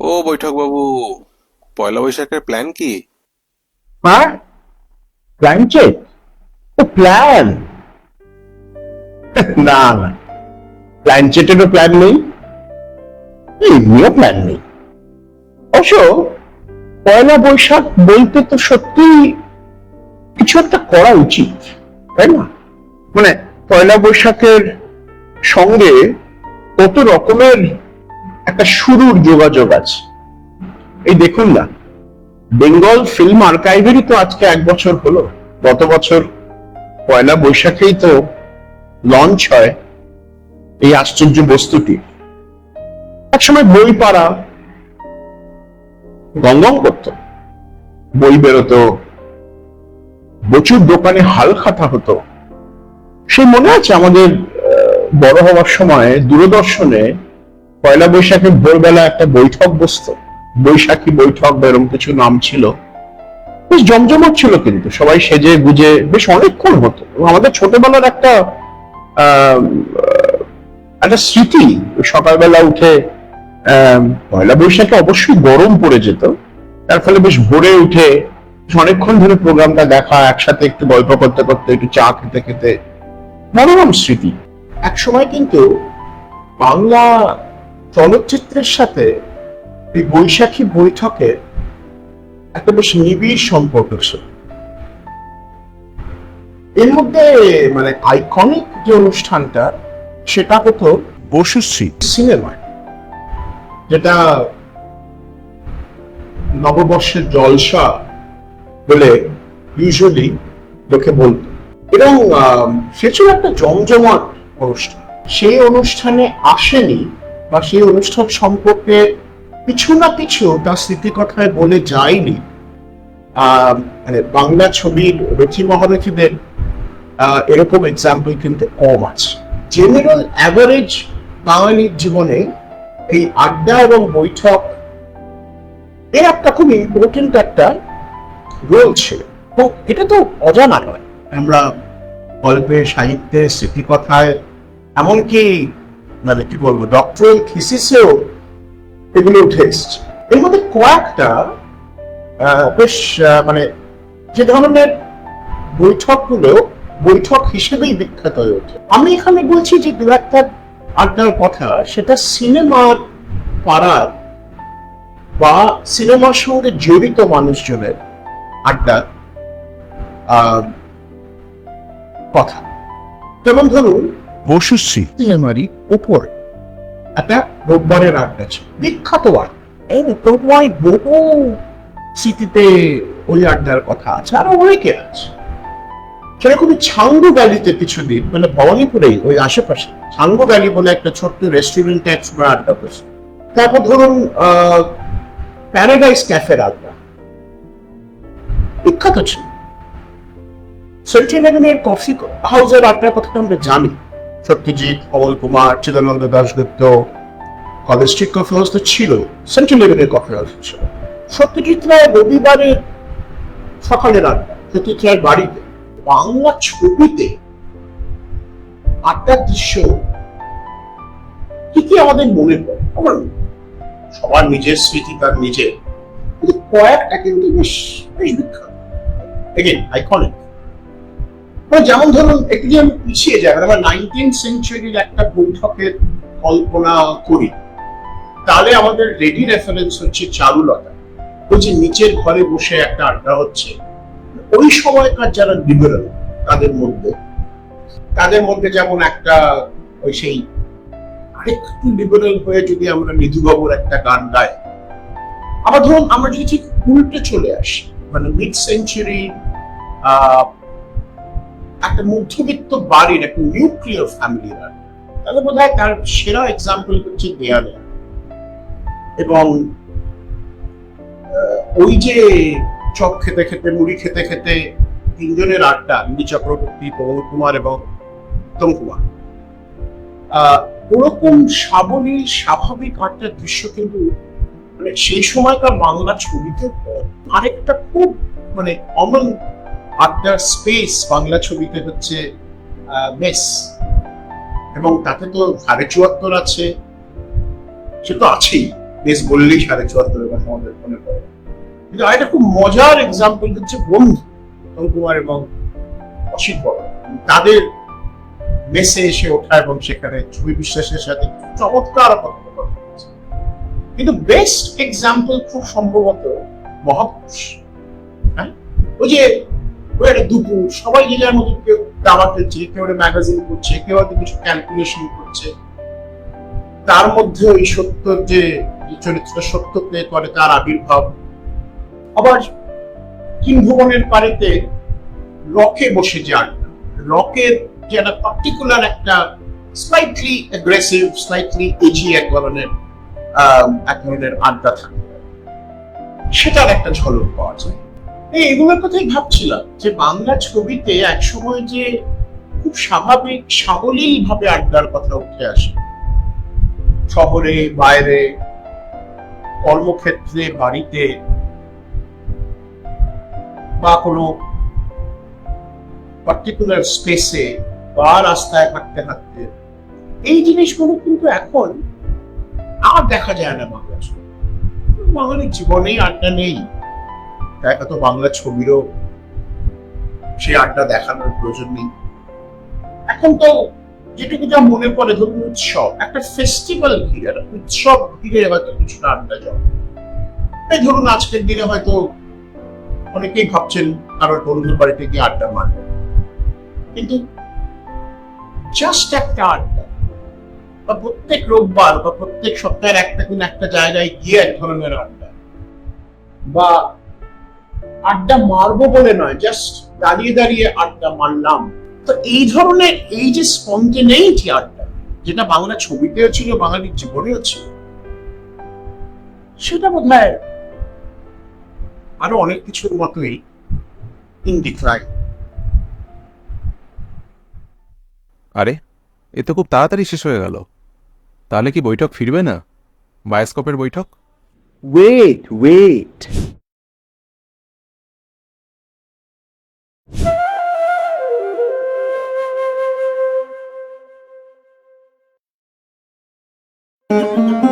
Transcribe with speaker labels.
Speaker 1: ও বৈঠক বাবু পয়লা বৈশাখের প্ল্যান কি?
Speaker 2: হ্যাঁ প্ল্যান চেক ও প্ল্যান না না প্ল্যান চেটেরও প্ল্যান নেই। এমনিও প্ল্যান নেই। অবশ্য, পয়লা বৈশাখ বলতে তো সত্যি কিছু একটা করা উচিত, তাই না? মানে পয়লা বৈশাখের সঙ্গে কত রকমের একটা শুরুর যোগাযোগ আছে। এই দেখুন না, বেঙ্গল ফিল্ম আর্কাইভেরই তো আজকে এক বছর হলো। গত বছর পয়লা বৈশাখেই তো লঞ্চ হয় এই আশ্চর্য বস্তুটি। একসময় বই পাড়া গঙ্গম করত। বই বেরোতো, প্রচুর দোকানে হাল খাতা হতো। সে মনে আছে আমাদের বড় হওয়ার সময় দূরদর্শনে পয়লা বৈশাখের ভোরবেলা একটা বৈঠক বসতো। বৈশাখী বৈঠক বা এরকম কিছু নাম ছিল। বেশ জমজমট ছিল কিন্তু, সবাই সেজে গুজে বেশ অনেকক্ষণ হতো। আমাদের ছোটবেলার একটা একটা স্মৃতি, সকালবেলা উঠে পয়লা বৈশাখে অবশ্যই গরম পড়ে যেত। তার ফলে বেশ ভোরে উঠে অনেকক্ষণ ধরে প্রোগ্রামটা দেখা, একসাথে একটু গল্প করতে করতে, একটু চা খেতে খেতে। মনোরম স্মৃতি। এক সময় কিন্তু বাংলা চলচ্চিত্রের সাথে এই বৈশাখী বৈঠকে একটা বেশ নিবিড় সম্পর্ক ছিল। এর মধ্যে মানে আইকনিক যে অনুষ্ঠানটা, সেটা হতো বসুশ্রী সিনেমায়, যেটা নববর্ষের জলসা বলে ইউজুয়ালি লোকে বলতো। এবং সে ছিল একটা জমজমাট অনুষ্ঠান। সেই অনুষ্ঠানে আসেনি বা সেই অনুষ্ঠান সম্পর্কে কিছু না কিছু তার স্মৃতিকথায় বলে যায়নি। মানে বাংলা ছবির রথী মহারথীদের এরকম এক্সাম্পল কিন্তু কম আছে। জেনারেল অ্যাভারেজ বাঙালির জীবনে এই আড্ডা এবং বৈঠক এর একটা খুব ইম্পর্টেন্ট একটা রোল ছিল। তো এটা তো অজানা নয়। আমরা গল্পে, সাহিত্যে, স্মৃতিকথায়, এমনকি মানে কি বলব ডক্টরাল থিসিসেও এগুলো উঠে এর মধ্যে কয়েকটা বেশ মানে যে ধরনের বৈঠকগুলো বৈঠক হিসেবেই বিখ্যাত হয়ে ওঠে। আমি এখানে বলছি যে দু একটা আড্ডার কথা, সেটা সিনেমার পাড়ার বা সিনেমার সঙ্গে জড়িত মানুষজনের আড্ডা কথা। যেমন ধরুন বসুশ্রী একটা রোববারের আড্ডা বিখ্যাত এই তোমায় বহু স্মৃতিতে ওই আড্ডার কথা আছে, আরও অনেকে আছে। সেরকমই ছাঙ্গু ভ্যালিতে কিছুদিন মানে ভবানীপুরেই, ওই আশেপাশে, ছাঙ্গু ভ্যালি বলে একটা ছোট্ট রেস্টুরেন্টে একসময় আড্ডা বসে তারপর ধরুন প্যারাডাইস ক্যাফের আড্ডা। বিখ্যাত ছিল। সেন্টিনেগনের কফি হাউসের আড্ডার কথাটা আমরা জানি। সত্যজিৎ, অমল কুমার, চিদানন্দ দাসগুপ্ত কলেজ হাউস তো ছিল সেন্টিনেগনের কফি হাউস ছিল। সত্যজিৎ রায় রবিবারে সকালের আড্ডা সত্যজিৎ রায়ের বাড়িতে বাংলা ছবিতে আড্ডার দৃশ্য কি কি আমাদের মনে পড়ে? সবার নিজের স্মৃতি তার নিজের। কিন্তু কয়েকটা কিন্তু বেশ বেশ বিখ্যাত। আইকনিক যেমন ধরুন, একটু যদি আমি পিছিয়ে যাই মানে আমরা নাইনটিন সেঞ্চুরির একটা বৈঠকের কল্পনা করি, তাহলে আমাদের রেডি রেফারেন্স হচ্ছে চারুলতা। ওই যে নিচের ঘরে বসে একটা আড্ডা হচ্ছে। ওই সময়কার যারা লিবারেল তাদের মধ্যে তাদের মধ্যে যেমন একটা ওই সেই আরেকটু লিবারেল হয়ে যদি আমরা নিধুবাবুর একটা গান গাই, আবার ধরুন আমরা যদি ঠিক উল্টে চলে আসি মানে মিড সেঞ্চুরি একটা মধ্যবিত্ত বাড়ির একটা নিউক্লিয়ার ফ্যামিলি তাহলে বোধ হয় তার সেরা এক্সাম্পল হচ্ছে দেয়ালে। এবং ওই যে চপ খেতে খেতে, মুড়ি খেতে খেতে তিনজনের আড্ডা ইন্দি চক্রবর্তী পবন কুমার এবং উত্তম কুমার। ওরকম সাবলীল, স্বাভাবিক আড্ডার দৃশ্য কিন্তু মানে সেই সময়কার বাংলা ছবিতে আরেকটা খুব মানে অমন আড্ডার স্পেস বাংলা ছবিতে হচ্ছে মেস এবং তাতে তো সাড়ে চুয়াত্তর আছে। সে তো আছেই। দেশ বললেই সাড়ে চুয়াত্তরের কথা আমাদের মনে পড়ে। কিন্তু আরেকটা খুব মজার এক্সাম্পল হচ্ছে বন্ধু কুমার এবং অসিত বড় তাদের মেসে এসে ওঠা এবং সেখানে ছবি বিশ্বাসের সাথে চমৎকার কিন্তু বেস্ট এক্সাম্পল খুব সম্ভবত মহাপুরুষ। হ্যাঁ? ওই যে দুপুর, সবাই যে যার মতো কেউ দাবা খেলছে কেউ ম্যাগাজিন করছে, কেউ হয়তো কিছু ক্যালকুলেশন করছে। তার মধ্যে ওই সত্য যে সত্য প্লে করে তার আবির্ভাব। আবার পারেতে রকে বসে যে আড্ডা রকের যে একটা পার্টিকুলার একটা স্লাইটলি অ্যাগ্রেসিভ স্লাইটলি এজি এক ধরনের এক ধরনের আড্ডা থাকে। সেটার একটা ঝলক পাওয়া যায়। এগুলোর কথাই ভাবছিলাম যে বাংলা ছবিতে একসময় যে খুব স্বাভাবিক সাবলীল ভাবে আড্ডার কথা উঠে আসে। শহরে, বাইরে, কর্মক্ষেত্রে, বাড়িতে বা কোনো পার্টিকুলার স্পেসে বা রাস্তায় হাঁটতে হাঁটতে। এই জিনিসগুলো কিন্তু এখন আর দেখা যায় না বাংলা ছবি। বাঙালির জীবনেই আড্ডা নেই। তাই হয়তো বাংলা ছবিরও সেই আড্ডা দেখানোর প্রয়োজন নেই। এখন তো যেটুকু যা মনে পড়ে, ধরুন উৎসব, একটা ফেস্টিভ্যাল ঘিরে উৎসব ঘিরে হয়তো কিছুটা আড্ডা যাবে এই ধরুন আজকের দিনে হয়তো অনেকেই ভাবছেন কারোর বন্ধুর বাড়িতে গিয়ে আড্ডা মারবে। কিন্তু জাস্ট একটা আড্ডা, বা প্রত্যেক রোববার বা প্রত্যেক সপ্তাহের একটা কোন একটা জায়গায় গিয়ে এক ধরনের আড্ডা, বা আড্ডা মারবো বলে নয় জাস্ট দাঁড়িয়ে দাঁড়িয়ে আড্ডা মারলাম। তো এই ধরনের এই যে স্পন্টেনিটি আড্ডা যেটা বাংলা ছবিতেও ছিল বাঙালির জীবনেও ছিল সেটা বোধ হয় আরও অনেক কিছুর মতোই ইন ডিক্লাইন
Speaker 1: আরে এ তো খুব তাড়াতাড়ি শেষ হয়ে গেল। তাহলে কি বৈঠক ফিরবে না? বায়োস্কোপের বৈঠক?
Speaker 3: Wait wait.
Speaker 2: Thank you.